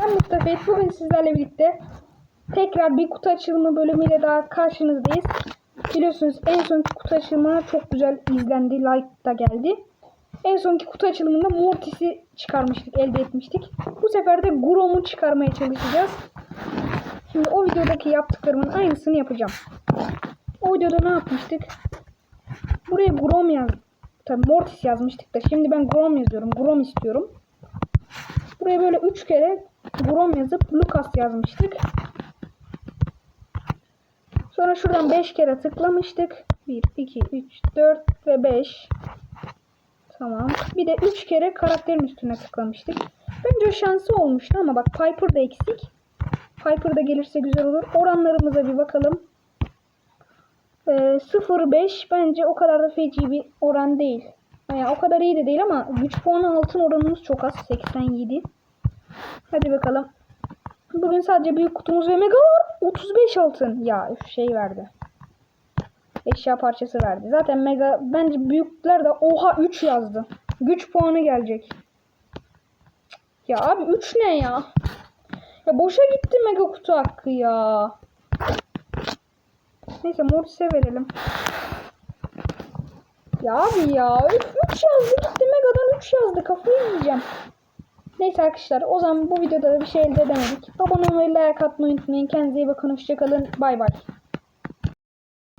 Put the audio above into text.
ben Mustafa Bey. Bugün sizlerle birlikte tekrar bir kutu açılımı bölümüyle daha karşınızdayız. Biliyorsunuz en son kutu açılımına çok güzel izlendi, like da geldi. En sonki kutu açılımında Mortis'i çıkarmıştık, elde etmiştik. Bu sefer de Grom'u çıkarmaya çalışacağız. Şimdi o videodaki yaptıklarımın aynısını yapacağım. O videoda ne yapmıştık? Buraya Grom yaz. Tabii Mortis yazmıştık da şimdi ben Grom yazıyorum. Grom istiyorum. Buraya böyle 3 kere Grom yazıp Lucas yazmıştık. Sonra şuradan 5 kere tıklamıştık. 1, 2, 3, 4 ve 5. Tamam. Bir de 3 kere karakterin üstüne tıklamıştık. Bence şansı olmuştu ama bak Piper da eksik. Piper da gelirse güzel olur. Oranlarımıza bir bakalım. Ee, 0.5 bence o kadar da feci bir oran değil. Yani o kadar iyi de değil ama güç puanı altın oranımız çok az. 87. Hadi bakalım. Bugün sadece büyük kutumuz ve mega var. 35 altın. Ya şey verdi. Eşya parçası verdi. Zaten mega bence büyükler de oha 3 yazdı. Güç puanı gelecek. Ya abi 3 ne ya? Ya boşa gitti mega kutu hakkı ya. Neyse Mortis'e verelim. Ya abi ya. Üf, 3 yazdı gitti Mega'dan 3 yazdı. Kafayı yiyeceğim. Neyse arkadaşlar o zaman bu videoda da bir şey elde edemedik. Abone olmayı, like atmayı unutmayın. Kendinize iyi bakın. Hoşçakalın. Bay bay.